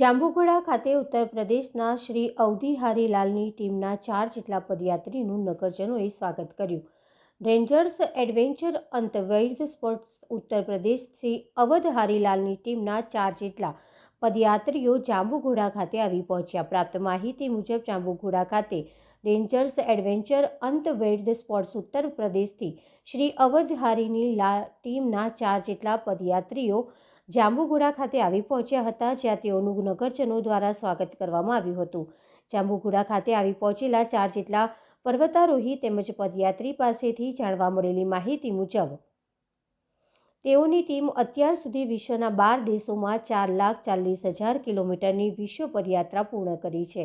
જાંબુઘોડા ખાતે ઉત્તર પ્રદેશના શ્રી અવધિહારીલાલની ટીમના ચાર જેટલા પદયાત્રીનું નગરજનોએ સ્વાગત કર્યું. Rangers adventure અંતવૈધ sports Uttar Pradesh Shri Awadh હારીલાલની ટીમના ચાર જેટલા પદયાત્રીઓ જાંબુઘોડા ખાતે આવી પહોંચ્યા. પ્રાપ્ત માહિતી મુજબ જાંબુઘોડા ખાતે રેન્જર્સ એડવેન્ચર અંતવૈધ સ્પોર્ટ્સ ઉત્તર પ્રદેશથી શ્રી અવધ હારીની લા, ટીમના ચાર જેટલા પદયાત્રીઓ જાંબુઘોડા ખાતે આવી પહોંચ્યા હતા, જ્યાં તેઓનું નગરજનો દ્વારા સ્વાગત કરવામાં આવ્યું હતું. જાંબુઘોડા ખાતે આવી પહોંચેલા ચાર જેટલા પર્વતારોહી તેમજ પદયાત્રી પાસેથી જાણવા મળેલી માહિતી મુજબ, તેઓની ટીમ અત્યાર સુધી વિશ્વના બાર દેશોમાં ચાર લાખ ચાલીસ હજાર કિલોમીટરની વિશ્વ પદયાત્રા પૂર્ણ કરી છે.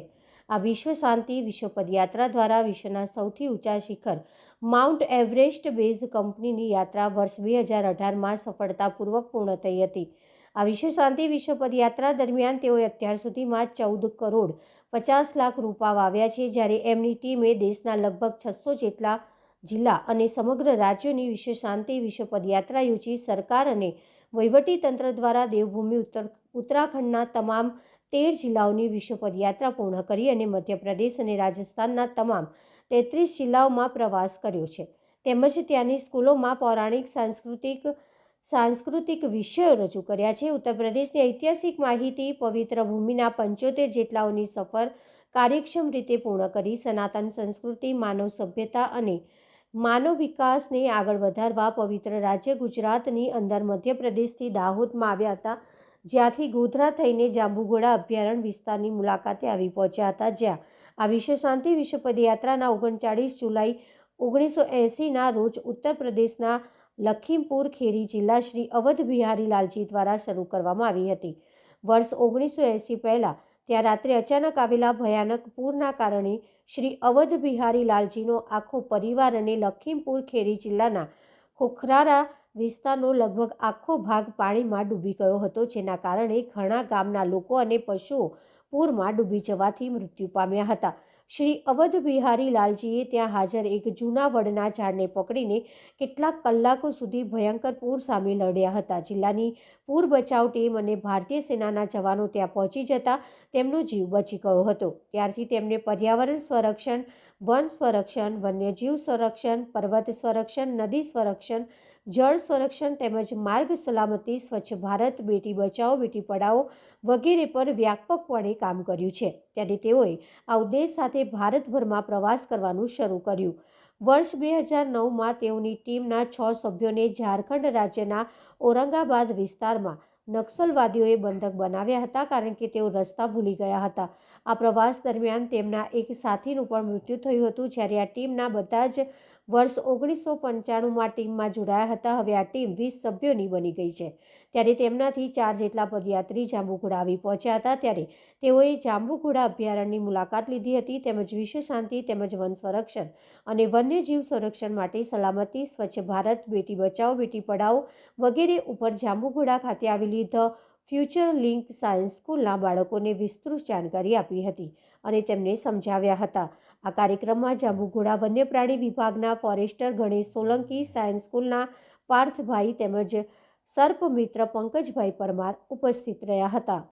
આ વિશ્વ શાંતિ વિશ્વ પદયાત્રા દ્વારા વિશ્વના સૌથી ઊંચા શિખર માઉન્ટ એવરેસ્ટ બેઝ કંપનીની યાત્રા વર્ષ બે હજાર અઢારમાં સફળતાપૂર્વક પૂર્ણ થઈ હતી. આ વિશ્વ શાંતિ વિશ્વ પદયાત્રા દરમિયાન તેઓએ અત્યાર સુધીમાં ચૌદ કરોડ પચાસ લાખ રૂપા વાવ્યા છે, જ્યારે એમની ટીમે દેશના લગભગ છસો જેટલા જિલ્લા અને સમગ્ર રાજ્યોની વિશ્વ શાંતિ વિશ્વ પદયાત્રા યોજી સરકાર અને વહીવટીતંત્ર દ્વારા દેવભૂમિ ઉત્તર ઉત્તરાખંડના તમામ તેર જિલ્લાઓની વિશ્વ પદયાત્રા પૂર્ણ કરી અને મધ્યપ્રદેશ અને રાજસ્થાનના તમામ તેત્રીસ જિલ્લાઓમાં પ્રવાસ કર્યો છે. તેમજ ત્યાંની સ્કૂલોમાં પૌરાણિક, સાંસ્કૃતિક સાંસ્કૃતિક વિષયો રજૂ કર્યા છે. ઉત્તર પ્રદેશની ઐતિહાસિક માહિતી, પવિત્ર ભૂમિના પંચોતેર જેટલાઓની સફર કાર્યક્ષમ રીતે પૂર્ણ કરી, સનાતન સંસ્કૃતિ, માનવ સભ્યતા અને માનવ વિકાસને આગળ વધારવા, પવિત્ર રાજ્ય ગુજરાતની અંદર મધ્યપ્રદેશથી દાહોદમાં આવ્યા હતા. જ્યાંથી ગોધરા થઈને જાંબુઘોડા અભયારણ્ય વિસ્તારની મુલાકાતે આવી પહોંચ્યા હતા જ્યાં આ વિશ્વ શાંતિ વિશ્વ પદયાત્રાના ઓગણચાળીસ જુલાઈ ઓગણીસો એંસીના રોજ ઉત્તર પ્રદેશના લખીમપુર ખેરી જિલ્લા શ્રી અવધ બિહારી લાલજી દ્વારા શરૂ કરવામાં આવી હતી. વર્ષ ઓગણીસો એંસી પહેલાં ત્યાં રાત્રે અચાનક આવેલા ભયાનક પૂરના કારણે શ્રી અવધ બિહારી લાલજીનો આખો પરિવાર અને લખીમપુર ખેરી જિલ્લાના ખોખરારા વિસ્તારનો લગભગ આખો ભાગ પાણીમાં ડૂબી ગયો હતો, જેના કારણે ઘણા ગામના લોકો અને પશુઓ પૂરમાં ડૂબી જવાથી મૃત્યુ પામ્યા હતા. શ્રી અવધ બિહારી લાલજીએ ત્યાં હાજર એક જૂના વડના ઝાડને પકડીને કેટલાક કલાકો સુધી ભયંકર પૂર સામે લડ્યા હતા. જિલ્લાની પૂર બચાવ ટીમ અને ભારતીય સેનાના જવાનો ત્યાં પહોંચી જતા તેમનો જીવ બચી ગયો હતો. ત્યારથી તેમને પર્યાવરણ સંરક્ષણ, વન સંરક્ષણ, વન્યજીવ સંરક્ષણ, પર્વત સંરક્ષણ, નદી સંરક્ષણ જળ સંરક્ષણ તેમજ માર્ગ સલામતી, સ્વચ્છ ભારત, બેટી બચાવો, બેટી પઢાઓ વગેરે પર વ્યાપકપણે કામ કર્યું છે. ત્યારે તેઓએ આ ઉદ્દેશ સાથે ભારતભરમાં પ્રવાસ કરવાનું શરૂ કર્યું. વર્ષ બે હજાર નવમાં તેઓની ટીમના છ સભ્યોને ઝારખંડ રાજ્યના ઔરંગાબાદ વિસ્તારમાં નક્સલવાદીઓએ બંધક બનાવ્યા હતા કારણ કે તેઓ રસ્તા ભૂલી ગયા હતા. આ પ્રવાસ દરમિયાન તેમના એક સાથીનું પણ મૃત્યુ થયું હતું. જ્યારે આ ટીમના બધા જ વર્ષ ઓગણીસો પંચાણુંમાં ટીમમાં જોડાયા હતા. હવે આ ટીમ વીસ સભ્યોની બની ગઈ છે. ત્યારે તેમનાથી ચાર જેટલા પદયાત્રી જાંબુઘોડા આવી પહોંચ્યા હતા. ત્યારે તેઓએ જાંબુઘોડા અભયારણ્યની મુલાકાત લીધી હતી. તેમજ વિશ્વ શાંતિ, તેમજ વન સંરક્ષણ અને વન્યજીવ સંરક્ષણ માટે સલામતી, સ્વચ્છ ભારત, બેટી બચાવો, બેટી પઢાઓ વગેરે ઉપર જાંબુઘોડા ખાતે આવેલી ધ ફ્યુચર લિંક સાયન્સ સ્કૂલના બાળકોને વિસ્તૃત જાણકારી આપી હતી અને તેમને સમજાવ્યા હતા. આ કાર્યક્રમમાં જાંબુઘોડા વન્યપ્રાણી વિભાગના ફોરેસ્ટર ગણેશ સોલંકી, સાયન્સ સ્કૂલના પાર્થભાઈ તેમજ સર્પમિત્ર પંકજભાઈ પરમાર ઉપસ્થિત રહ્યા હતા.